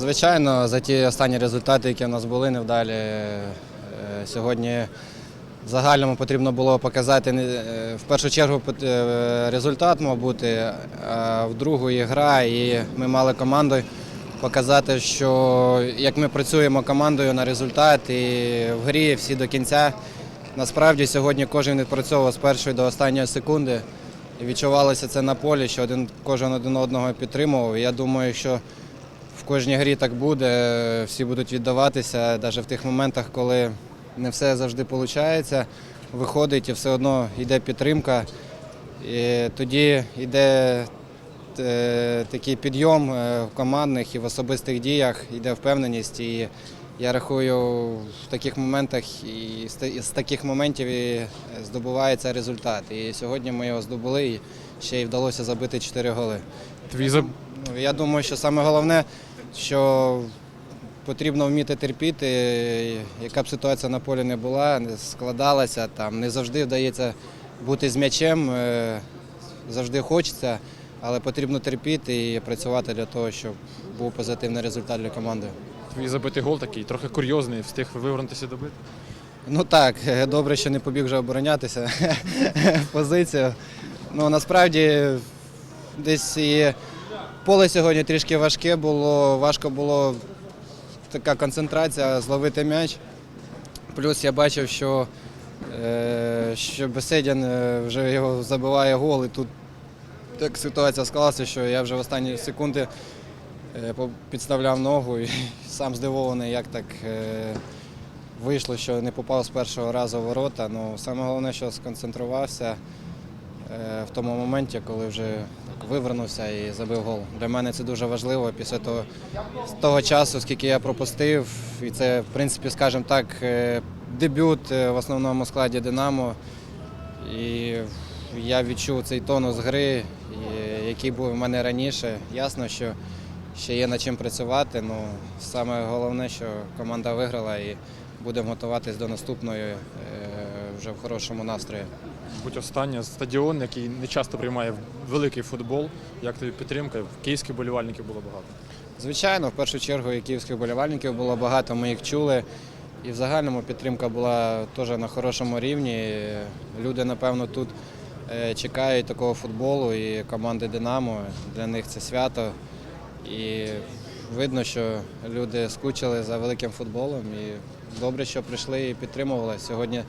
Звичайно, за ті останні результати, які в нас були невдалі, е, сьогодні в загальному потрібно було показати е, в першу чергу е, результат мав бути, а в другу гра. І ми мали командою показати, що як ми працюємо командою на результат і в грі всі до кінця. Насправді сьогодні кожен відпрацьовував з першої до останньої секунди. І відчувалося це на полі, що один, кожен один одного підтримував. Я думаю, що в кожній грі так буде, всі будуть віддаватися, навіть в тих моментах, коли не все завжди виходить, виходить і все одно йде підтримка. І тоді йде е, такий підйом е, в командних і в особистих діях, йде впевненість. І я рахую, в таких моментах і з таких моментів і здобувається результат. І сьогодні ми його здобули і ще й вдалося забити 4 голи. Твій. Ну, Я думаю, що саме головне, що потрібно вміти терпіти, яка б ситуація на полі не була, не складалася, там не завжди вдається бути з м'ячем, е, завжди хочеться, але потрібно терпіти і працювати для того, щоб був позитивний результат для команди. Твій забитий гол такий, трохи курйозний, встиг вивернутися добити. Ну так, добре, що не побіг вже оборонятися позицію. Ну насправді десь і поле сьогодні трішки важке було, важко було така концентрація, зловити м'яч. Плюс я бачив, що, е, що Беседін е, вже його забиває гол, і тут так ситуація склалася, що я вже в останні секунди е, підставляв ногу і сам здивований, як так. Вийшло, що не попав з першого разу в ворота. Ну, саме головне, що сконцентрувався в тому моменті, коли вже вивернувся і забив гол. Для мене це дуже важливо після того, з того часу, скільки я пропустив. І це, в принципі, скажімо так, е, дебют е, в основному складі Динамо. І я відчув цей тонус гри, який був у мене раніше. Ясно, що ще є над чим працювати. Ну, саме головне, що команда виграла і будемо готуватись до наступної е, вже в хорошому настрої. Будь останнє стадіон, який не часто приймає великий футбол. Як тобі підтримка? Київських болівальників було багато. Звичайно, в першу чергу і київських болівальників було багато, ми їх чули. І в загальному підтримка була теж на хорошому рівні. Люди, напевно, тут е, чекають такого футболу і команди Динамо. Для них це свято. І видно, що люди скучили за великим футболом. І добре, що прийшли і підтримували. Сьогодні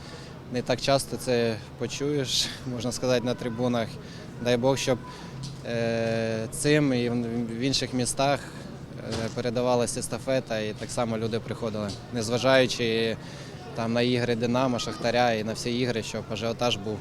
не так часто це почуєш, можна сказати, на трибунах. Дай Бог, щоб е, цим і в інших містах е, передавалася естафета, і так само люди приходили, незважаючи там на ігри Динамо, Шахтаря і на всі ігри, щоб ажіотаж був.